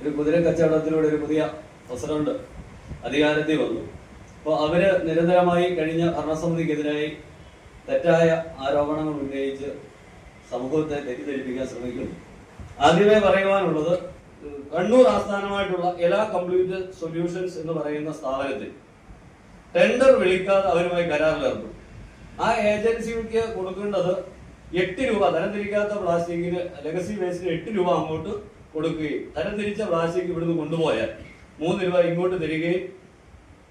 ഒരു കുതിര കച്ചവടത്തിലൂടെ ഒരു പുതിയ പ്രസിഡന്റ് അധികാരത്തിൽ വന്നു. അപ്പോൾ അവർ നിരന്തരമായി കഴിഞ്ഞ ഭരണസമിതിക്കെതിരായി തെറ്റായ ആരോപണങ്ങൾ ഉന്നയിച്ച് സമൂഹത്തെ തെറ്റിദ്ധരിപ്പിക്കാൻ ശ്രമിക്കുന്നു. ആദ്യമേ പറയുവാനുള്ളത് കണ്ണൂർ ആസ്ഥാനമായിട്ടുള്ള എല്ലാ കംപ്ലീറ്റ് സൊല്യൂഷൻസ് എന്ന് പറയുന്ന സ്ഥാപനത്തിൽ ടെൻഡർ വിളിക്കാതെ അവരുമായി കരാറിലേർന്നു ആ ഏജൻസിക്ക് കൊടുക്കേണ്ടത് എട്ട് രൂപ തരംതിരിക്കാത്ത പ്ലാസ്റ്റിക്കിന് ലെഗസി വേസ്റ്റിന് എട്ട് രൂപ അങ്ങോട്ട് കൊടുക്കുകയും തരംതിരിച്ച പ്ലാസ്റ്റിക് ഇവിടുന്ന് കൊണ്ടുപോയാൽ മൂന്ന് രൂപ ഇങ്ങോട്ട് തരികയും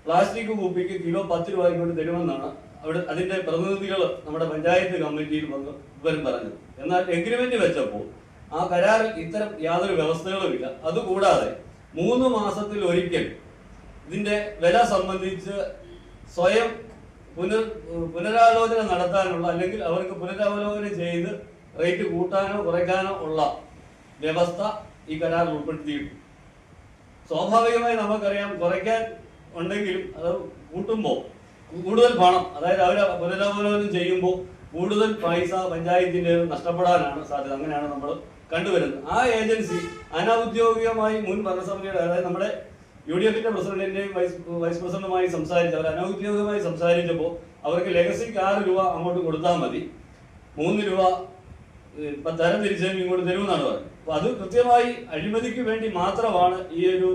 പ്ലാസ്റ്റിക് കുപ്പിക്ക് കിലോ പത്ത് രൂപ ഇങ്ങോട്ട് തരുമെന്നാണ് അവിടെ അതിന്റെ പ്രതിനിധികൾ നമ്മുടെ പഞ്ചായത്ത് കമ്മിറ്റിയിൽ വന്ന് ഇവരും പറഞ്ഞത്. എന്നാൽ എഗ്രിമെന്റ് വെച്ചപ്പോൾ ആ കരാറിൽ ഇത്തരം യാതൊരു വ്യവസ്ഥകളുമില്ല അതുകൂടാതെ മൂന്ന് മാസത്തിൽ ഒരിക്കൽ ഇതിന്റെ വില സംബന്ധിച്ച് സ്വയം പുനർ പുനരാലോചന നടത്താനുള്ള അല്ലെങ്കിൽ അവർക്ക് പുനരവലോകനം ചെയ്ത് റേറ്റ് കൂട്ടാനോ കുറയ്ക്കാനോ ഉള്ള വ്യവസ്ഥ ഈ കരാറിൽ ഉൾപ്പെടുത്തിയിട്ടു. സ്വാഭാവികമായി നമുക്കറിയാം കുറയ്ക്കാൻ ഉണ്ടെങ്കിലും അത് കൂട്ടുമ്പോൾ കൂടുതൽ പണം അതായത് അവർ പുനരവലോകനം ചെയ്യുമ്പോൾ കൂടുതൽ പൈസ പഞ്ചായത്തിന്റെ നഷ്ടപ്പെടാനാണ് സാധ്യത. അങ്ങനെയാണ് നമ്മൾ കണ്ടുവരുന്നത്. ആ ഏജൻസി അനൗദ്യോഗികമായി മുൻ ഭരണസമിതിയുടെ അതായത് നമ്മുടെ യു ഡി എഫിന്റെ പ്രസിഡന്റിന്റെയും വൈസ് വൈസ് പ്രസിഡന്റുമായി സംസാരിച്ച അവർ അനൗദ്യോഗികമായി സംസാരിച്ചപ്പോൾ അവർക്ക് ലെഗസിക്ക് ആറ് രൂപ അങ്ങോട്ട് കൊടുത്താൽ മതി. മൂന്ന് രൂപ ഇപ്പൊ തരം തിരിച്ചും ഇങ്ങോട്ട് തരുമെന്നാണ് പറഞ്ഞത്. അപ്പൊ അത് കൃത്യമായി അഴിമതിക്ക് വേണ്ടി മാത്രമാണ് ഈ ഒരു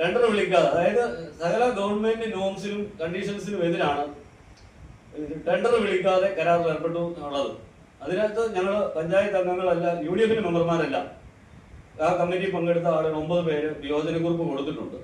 ടെൻഡർ വിളിക്കാതെ അതായത് സകല ഗവൺമെന്റ് നോംസിനും കണ്ടീഷൻസിനും എതിരാണ് ടെൻഡർ വിളിക്കാതെ കരാറിൽ ഏർപ്പെട്ടു എന്നുള്ളത്. അതിനകത്ത് ഞങ്ങൾ പഞ്ചായത്ത് അംഗങ്ങളല്ല യു ഡി എഫിന്റെ മെമ്പർമാരല്ല. ആ കമ്മിറ്റി പങ്കെടുത്ത ആളുകൾ ഒമ്പത് പേര് വിയോജനക്കുറിപ്പ് കൊടുത്തിട്ടുണ്ട്.